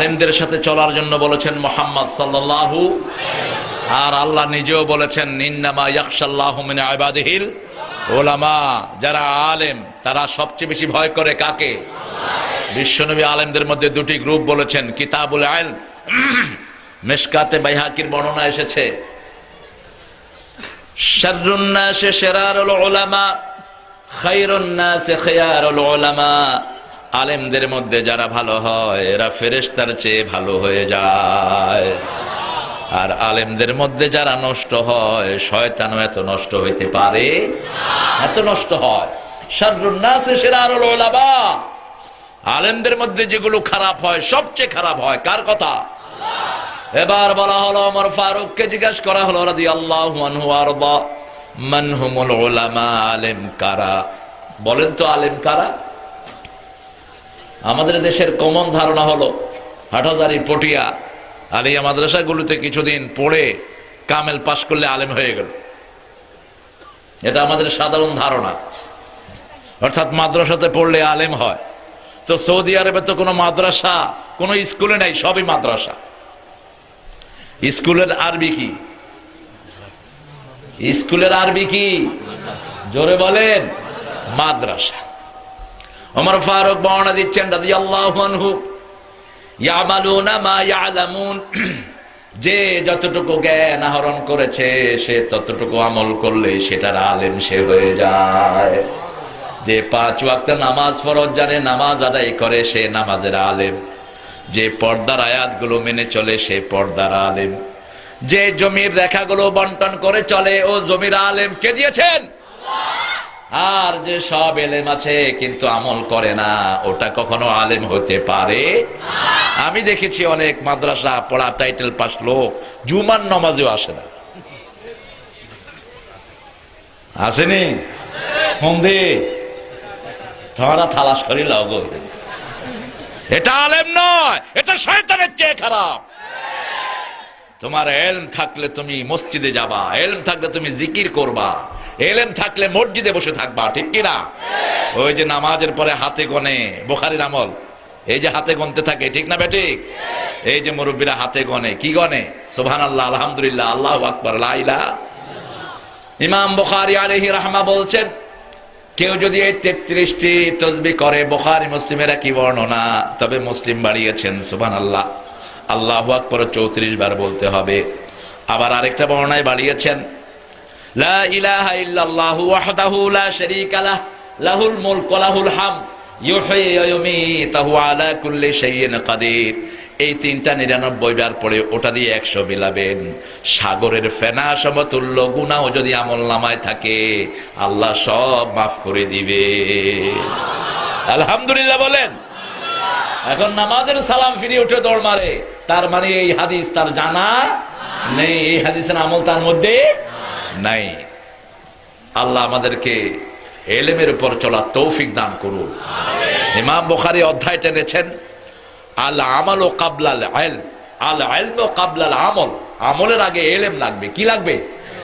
আলেমদের সাথে চলার জন্য বলেছেন মোহাম্মদ সাল্লাল্লাহু আর আল্লাহ নিজেও বলেছেন নিন্নামা ইয়াকশাল্লাহু মিন ইবাদিহিল ওলামা যারা আলেম, তারা সবচেয়ে বেশি ভয় করে কাকে? বিশ্বনবী আলেমদের মধ্যে দুটি গ্রুপ বলেছেন, কিতাবুল আইল। মেশকাতে বাইহাকির বর্ণনা এসেছে শাররুন নাসে শিরারুল উলামা খায়রুন নাসে খিয়ারুল উলামা। আলেমদের মধ্যে যারা ভালো হয়, এরা ফেরেশতার চেয়ে ভালো হয়ে যায়। আর আলেমদের মধ্যে যারা নষ্ট হয়, শয়তানও এত নষ্ট হইতে পারে? এত নষ্ট হয়। আলেমদের মধ্যে যেগুলো খারাপ হয়, সবচেয়ে খারাপ হয়, কার কথা? এবার বলা হলো আমার ফারুককে জিজ্ঞাসা করা হলো রাদি আল্লাহ মানহুমুল ওলামা আলেম কারা? বলেন তো, আলেম কারা? আমাদের দেশের কমন ধারণা হলো হাটহাজারি পটিয়া। আলিয়া মাদ্রাসাগুলোতে কিছুদিন পড়ে কামেল পাশ করলে আলেম হয়ে গেল। এটা আমাদের সাধারণ ধারণা। অর্থাৎ মাদ্রাসাতে পড়লে আলেম হয়। তো সৌদি আরবে তো কোনো মাদ্রাসা, কোনো স্কুলে নাই, সবই মাদ্রাসা। স্কুলের আরবি কি? স্কুলের আরবি কি? জোরে বলেন, মাদ্রাসা। ওমর ফারুক বর্ণনা দিচ্ছেন যে যতটুকু জ্ঞান আহরণ করেছে সে ততটুকু আমল করলে সেটার আলেম সে হয়ে যায় যে পাঁচ ওয়াক্ত নামাজ ফরজ জানে নামাজ আদায় করে সে নামাজের আলেম যে পর্দার আয়াতগুলো মেনে চলে সে পর্দার আলেম যে জমির রেখাগুলো বন্টন করে চলে ও জমির আলেম কে দিয়েছেন আর যে সব এলেম আছে, কিন্তু আমল করে না, ওটা কখনো আলেম হতে পারে? আমি দেখেছি অনেক মাদ্রাসা পড়া টাইটেল পাস লোক, জুমার নমাজেও আসে না। আসেনি? সন্ধে তোমরা থালাস করি লগো এটা আলেম নয়, এটা শয়তানের চেয়ে খারাপ। তোমার এলম থাকলে তুমি মসজিদে যাবা, এলম থাকলে তুমি জিকির করবা। এলেম থাকলে মসজিদে বসে থাকবা ঠিক কিনা? ওই যে নামাজের পরে হাতে গনে বোখারির আমল। এই যে হাতে গনতে থাকে ঠিক না বেঠিক? এই যে মুরব্বীরা হাতে গনে কি গনে সোহান আল্লাহ আলহামদুলিল্লাহ আল্লাহ আকবর লাইলা ইমাম বুখারি আলহি রাহমা বলছেন কেউ যদি এই তেত্রিশটি তসবি করে বোখারি মুসলিমেরা একই বর্ণনা? তবে মুসলিম বাড়িয়েছেন সুবান আল্লাহ আল্লাহ আকবর চৌত্রিশ বার বলতে হবে। আবার আরেকটা বর্ণনায় বাড়িয়েছেন লা ইলাহা ইল্লাল্লাহু ওয়াহদাহু লা শারীকা লাহ, লাহুল মুলক ওয়া লাহুল এই তিনটা নিরানব্বই বার পরে ওটা দিয়ে একশো মিলাবেন। সাগরের ফেনা সমতুল্য গুণাও যদি আমল নামায় থাকে, আল্লাহ সব মাফ করে দিবে। আলহামদুলিল্লাহ বলেন। এখন নামাজের সালাম ফিরে উঠে দৌড় মারে। তার মানে এই হাদিস তার জানা নেই, এই হাদিসের আমল তার মধ্যে নাই। আল্লাহ আমাদেরকে এলেমের উপর চলা তৌফিক দান করুন। ইমাম বোখারি অধ্যায় টেনেছেন, আল আমল ও কাবলাল আল আল আইল ও কাবলাল আমল। আমলের আগে এলেম লাগবে। কি লাগবে?